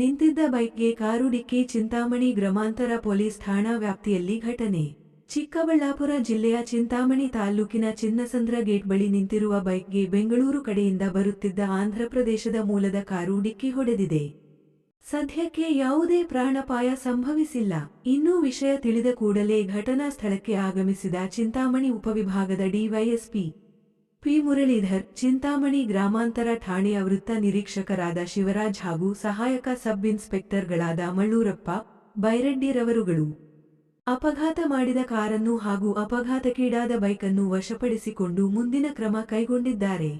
ನಿಂತಿದ್ದ ಬೈಕ್ಗೆ ಕಾರು ಡಿಕ್ಕಿ ಚಿಂತಾಮಣಿ ಗ್ರಾಮಾಂತರ ಪೊಲೀಸ್ ಠಾಣಾ ವ್ಯಾಪ್ತಿಯಲ್ಲಿ ಘಟನೆ. ಚಿಕ್ಕಬಳ್ಳಾಪುರ ಜಿಲ್ಲೆಯ ಚಿಂತಾಮಣಿ ತಾಲ್ಲೂಕಿನ ಚಿನ್ನಸಂದ್ರ ಗೇಟ್ ಬಳಿ ನಿಂತಿರುವ ಬೈಕ್ಗೆ ಬೆಂಗಳೂರು ಕಡೆಯಿಂದ ಬರುತ್ತಿದ್ದ ಆಂಧ್ರಪ್ರದೇಶದ ಮೂಲದ ಕಾರು ಡಿಕ್ಕಿ ಹೊಡೆದಿದೆ. ಸದ್ಯಕ್ಕೆ ಯಾವುದೇ ಪ್ರಾಣಪಾಯ ಸಂಭವಿಸಿಲ್ಲ. ಇನ್ನೂ ವಿಷಯ ತಿಳಿದ ಕೂಡಲೇ ಘಟನಾ ಸ್ಥಳಕ್ಕೆ ಆಗಮಿಸಿದ ಚಿಂತಾಮಣಿ ಉಪವಿಭಾಗದ ಡಿವೈಎಸ್ಪಿ ಪಿ. ಮುರಳೀಧರ್ ಚಿಂತಾಮಣಿ ಗ್ರಾಮಾಂತರ ಠಾಣೆಯ ವೃತ್ತ ನಿರೀಕ್ಷಕರಾದ ಶಿವರಾಜ್ ಹಾಗೂ ಸಹಾಯಕ ಸಬ್ ಇನ್ಸ್ಪೆಕ್ಟರ್ಗಳಾದ ಮಳ್ಳೂರಪ್ಪ ಬೈರೆಡ್ಡಿರವರುಗಳು. ಅಪಘಾತ ಮಾಡಿದ ಕಾರನ್ನು ಹಾಗೂ ಅಪಘಾತಕ್ಕೀಡಾದ ಬೈಕನ್ನು ವಶಪಡಿಸಿಕೊಂಡು ಮುಂದಿನ ಕ್ರಮ ಕೈಗೊಂಡಿದ್ದಾರೆ.